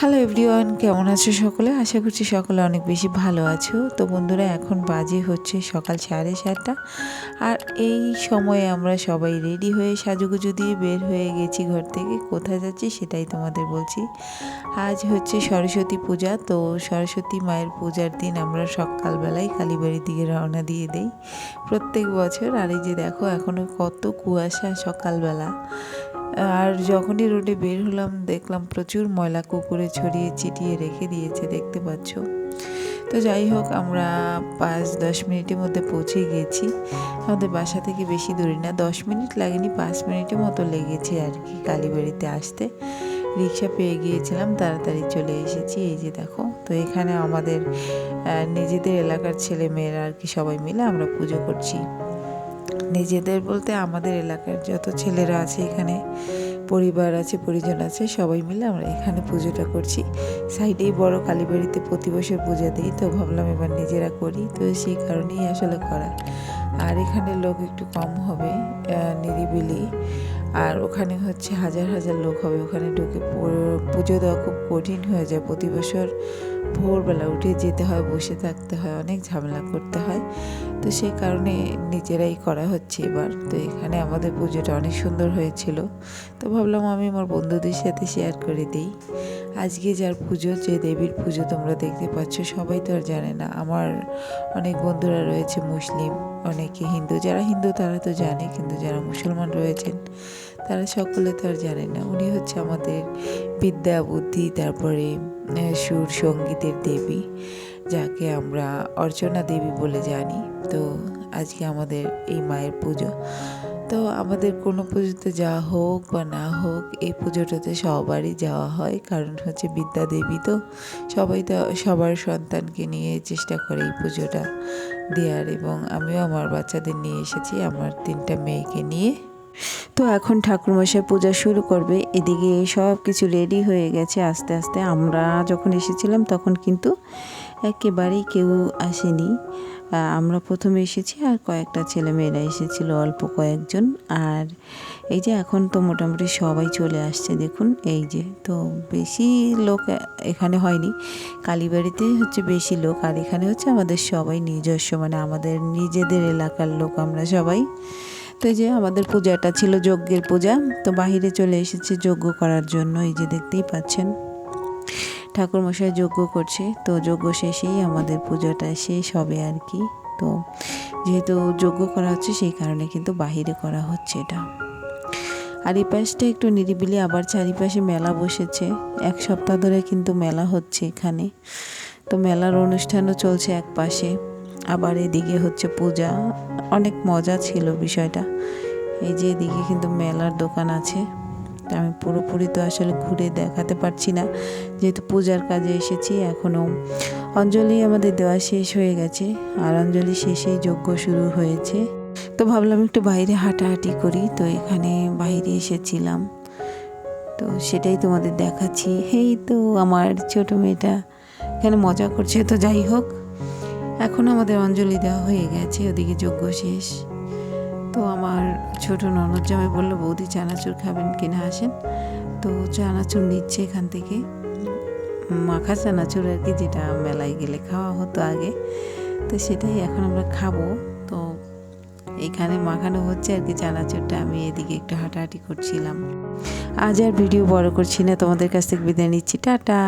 Hello everyone কেমন আছো সকলে? আশা করছি সকলে অনেক বেশি ভালো আছো। তো বন্ধুরা, এখন বাজে হচ্ছে সকাল সাড়ে সাতটা। আর এই সময়ে আমরা সবাই রেডি হয়ে সাজুগুজু দিয়ে বের হয়ে গেছি ঘর থেকে। কোথায় যাচ্ছি সেটাই তোমাদের বলছি। আজ হচ্ছে সরস্বতী পূজা, তো সরস্বতী মায়ের পূজার দিন আমরা সকালবেলায় কালীবাড়ির দিকে রওনা দিয়ে দেই প্রত্যেক বছর। আর এই যে দেখো এখনও কত কুয়াশা সকালবেলা। আর যখনই রোডে বের হলাম, দেখলাম প্রচুর ময়লা কুকুরে ছড়িয়ে ছিটিয়ে রেখে দিয়েছে, দেখতে পাচ্ছ? তো যাই হোক, আমরা পাঁচ দশ মিনিটের মধ্যে পৌঁছে গেছি। আমাদের বাসা থেকে বেশি দূরে না, দশ মিনিট লাগেনি, পাঁচ মিনিটের মতো লেগেছে আর কি কালীবাড়িতে আসতে। রিক্সা পেয়ে গিয়েছিলাম, তাড়াতাড়ি চলে এসেছি, এই যে দেখো। তো এখানে আমাদের নিজেদের এলাকার ছেলে মেয়েরা আর কি সবাই মিলে আমরা পুজো করছি। নিজেদের বলতে আমাদের এলাকার যত ছেলেরা আছে এখানে, পরিবার আছে, পরিজন আছে, সবাই মিলে আমরা এখানে পুজোটা করছি। সাইডেই বড় কালীবাড়িতে প্রতি বছর পূজা দিই, তো ভাবলাম এবার নিজেরা করি, তো সেই কারণেই আসলে করা। আর এখানে লোক একটু কম হবে নিরিবিলি। আর ওখানে হচ্ছে হাজার হাজার লোক হবে। ওখানে ঢুকে পুজো দেওয়া খুব কঠিন হয়ে যায়। প্রতি বছর ভোরবেলা উঠে যেতে হয়, বসে থাকতে হয়, অনেক ঝামেলা করতে হয়। তো সেই কারণে নিজেরাই করা হচ্ছে এবার। তো এখানে আমাদের পুজোটা অনেক সুন্দর হয়েছিল। তো ভাবলাম আমি আমার বন্ধুদের সাথে শেয়ার করে দিই। আজকে যার পুজো, যে দেবীর পুজো তোমরা দেখতে পাচ্ছ, সবাই তো আর জানে না। আমার অনেক বন্ধুরা রয়েছে মুসলিম। অনেকে হিন্দু, যারা হিন্দু তারা তো জানে, কিন্তু যারা মুসলমান রয়েছেন তারা সকলে তো আর জানে না। উনি হচ্ছে আমাদের বিদ্যা, বুদ্ধি, তারপরে সুর, সঙ্গীতের দেবী, যাকে আমরা অর্চনা দেবী বলে জানি। তো আজকে আমাদের এই মায়ের পুজো। তো আমাদের কোনো পুজোতে যাওয়া হোক বা না হোক, এই পুজোটাতে সবারই যাওয়া হয়। কারণ হচ্ছে বিদ্যা দেবী তো সবাই তো সবার সন্তানকে নিয়ে চেষ্টা করে এই পুজোটা দেওয়ার এবং আমিও আমার বাচ্চাদের নিয়ে এসেছি, আমার তিনটা মেয়েকে নিয়ে। তো এখন ঠাকুরমশাই পূজা শুরু করবে, এদিকে সব কিছু রেডি হয়ে গেছে আস্তে আস্তে। আমরা যখন এসেছিলাম তখন কিন্তু একেবারেই কেউ আসেনি। আমরা প্রথমে এসেছি আর কয়েকটা ছেলে মেয়েরা এসেছিল, অল্প কয়েকজন। আর এই যে এখন তো মোটামুটি সবাই চলে আসছে, দেখুন, এই যে তো বেশি লোক এখানে হয়নি। কালীবাড়িতে হচ্ছে বেশি লোক, আর এখানে হচ্ছে আমাদের সবাই নিজস্ব মানে আমাদের নিজেদের এলাকার লোক আমরা সবাই। তো এই যে আমাদের পূজাটা ছিল যজ্ঞের পূজা, তো বাহিরে চলে এসেছে যজ্ঞ করার জন্য, এই যে দেখতেই পাচ্ছেন। ঠাকুরমশাই যজ্ঞ করছে, তো যজ্ঞ শেষেই আমাদের পুজোটা শেষ হবে আর কি। তো যেহেতু যজ্ঞ করা হচ্ছে, সেই কারণে কিন্তু বাহিরে করা হচ্ছে এটা। আর এই পাশটা একটু নিরিবিলি, আবার চারিপাশে মেলা বসেছে। এক সপ্তাহ ধরে কিন্তু মেলা হচ্ছে এখানে। তো মেলার অনুষ্ঠানও চলছে এক পাশে। আবার এদিকে হচ্ছে পূজা। অনেক মজা ছিল বিষয়টা। এই যে এদিকে কিন্তু মেলার দোকান আছে। আমি পুরোপুরি তো আসলে ঘুরে দেখাতে পারছি না। যেহেতু পূজার কাজে এসেছি, এখনও অঞ্জলি আমাদের দেওয়া শেষ হয়ে গেছে, আর অঞ্জলি শেষেই যজ্ঞ শুরু হয়েছে। তো ভাবলাম একটু বাইরে হাঁটাহাঁটি করি, তো এখানে বাইরে এসেছিলাম। তো সেটাই তোমাদের দেখাচ্ছি। এই তো আমার ছোট মেয়েটা এখানে মজা করছে, তো যাই হোক। এখন আমাদের অঞ্জলি দেওয়া হয়ে গেছে, ওদিকে যজ্ঞ শেষ। তো আমার ছোট ননদ জামাই বলল, বৌদি চানাচুর খাবেন কিনা আসেন। তো চানাচুর নিচ্ছে এখান থেকে। মাখা চানাচুর আর কি, যেটা মেলায় গেলে খাওয়া হতো আগে। তো সেটাই এখন আমরা খাব। তো এখানে মাখানো হচ্ছে আর কি চানাচুরটা। আমি এদিকে একটু হাঁটাহাঁটি করছিলাম। আজ আর ভিডিও বড় করছি না। তোমাদের কাছ থেকে বিদায় নিচ্ছি। টাটা!